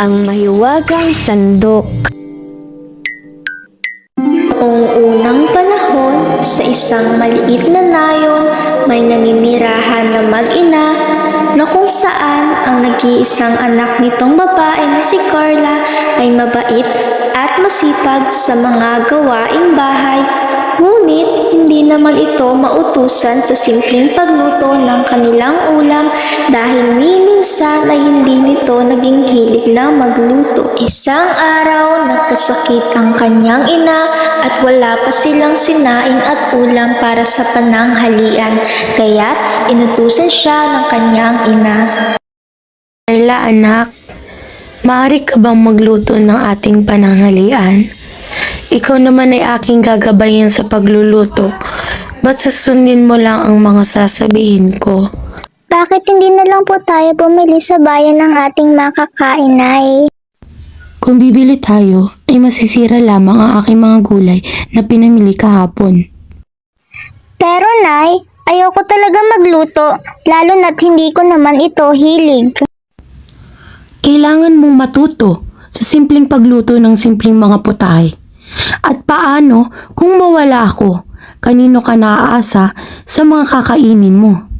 Ang mahiwagang sandok. Noong unang panahon, sa isang maliit na nayon, may naninirahan na mag-ina na kung saan ang nag-iisang anak nitong babae na si Carla ay mabait at masipag sa mga gawaing bahay. Ngunit hindi naman ito mautusan sa simpleng pagluto ng kanilang ulam dahil ni minsan ay hindi nito naging hilig na magluto. Isang araw, nagkasakit ang kanyang ina at wala pa silang sinaing at ulam para sa pananghalian, kaya't inutusan siya ng kanyang ina. Carla, anak, maaari ka bang magluto ng ating pananghalian? Ikaw naman ay aking gagabayan sa pagluluto. Ba't susundin mo lang ang mga sasabihin ko? Bakit hindi na lang po tayo bumili sa bayan ng ating makakain, Nay? Kung bibili tayo, ay masisira lamang ang aking mga gulay na pinamili kahapon. Pero, Nay, ayoko talaga magluto, lalo na't hindi ko naman ito hilig. Kailangan mong matuto sa simpleng pagluto ng simpleng mga putahe. At paano kung mawala ako? Kanino ka naaasa sa mga kakainin mo?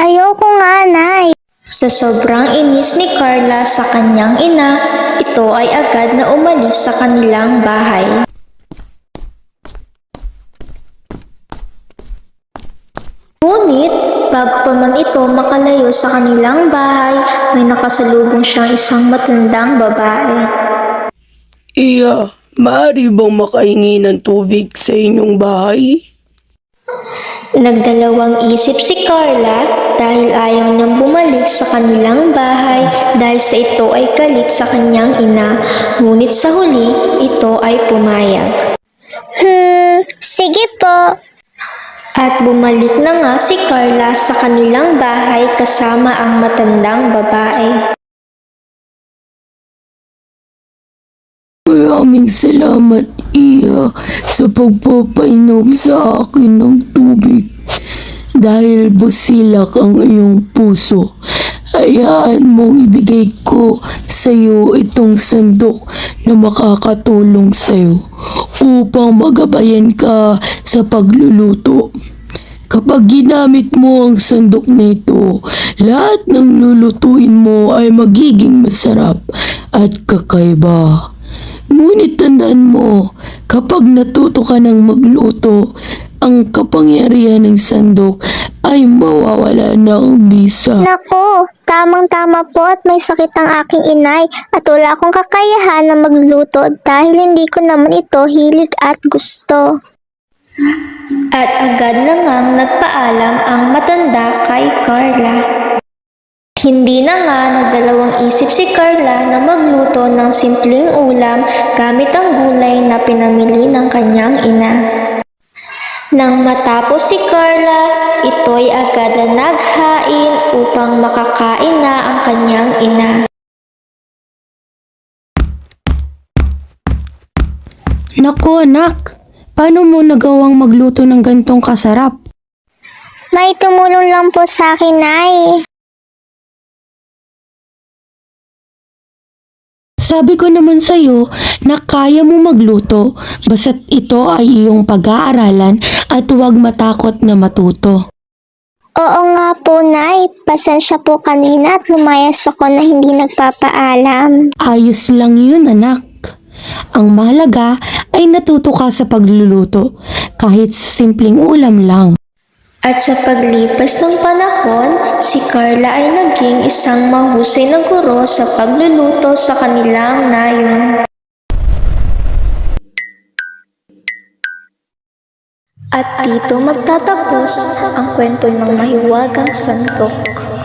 Ayoko nga, Nay. Sa sobrang inis ni Carla sa kanyang ina, ito ay agad na umalis sa kanilang bahay. Ngunit, bago pa man ito makalayo sa kanilang bahay, may nakasalubong siyang isang matandang babae. Iya, maaari bang makahingi ng tubig sa inyong bahay? Nagdalawang isip si Carla dahil ayaw niyang bumalik sa kanilang bahay dahil sa ito ay galit sa kanyang ina. Ngunit sa huli, ito ay pumayag. Hmm, sige po. At bumalik na nga si Carla sa kanilang bahay kasama ang matandang babae. Maraming salamat, Iya, sa pagpapainom sa akin ng tubig. Dahil busilak ang iyong puso, hayaan mong ibigay ko sa iyo itong sandok na makakatulong sa iyo upang magabayan ka sa pagluluto. Kapag ginamit mo ang sandok na ito, lahat ng lulutuin mo ay magiging masarap at kakaiba. Ngunit tandaan mo, kapag natuto ka ng magluto, ang kapangyarihan ng sandok ay mawawala ng bisa. Nako, tamang-tama po at may sakit ang aking inay at wala akong kakayahan na magluto dahil hindi ko naman ito hilig at gusto. At agad na ngang nagpaalam ang matanda kay Carla. Hindi na nga nagdalawang isip si Carla na magluto ng simpleng ulam gamit ang gulay na pinamili ng kanyang ina. Nang matapos si Carla, ito'y agad na naghain upang makakain na ang kanyang ina. Naku anak, paano mo nagawang magluto ng gantong kasarap? May tumulong lang po sa akin, Nay. Sabi ko naman sa'yo na kaya mo magluto basta't ito ay iyong pag-aaralan at huwag matakot na matuto. Oo nga po, Nay. Pasensya po kanina at lumayas ako na hindi nagpapaalam. Ayos lang yun anak. Ang mahalaga ay natuto ka sa pagluluto kahit simpleng ulam lang. At sa paglipas ng panahon, si Carla ay naging isang mahusay na guro sa pagluluto sa kanilang nayon. At dito magtatapos ang kwento ng mahiwagang santok.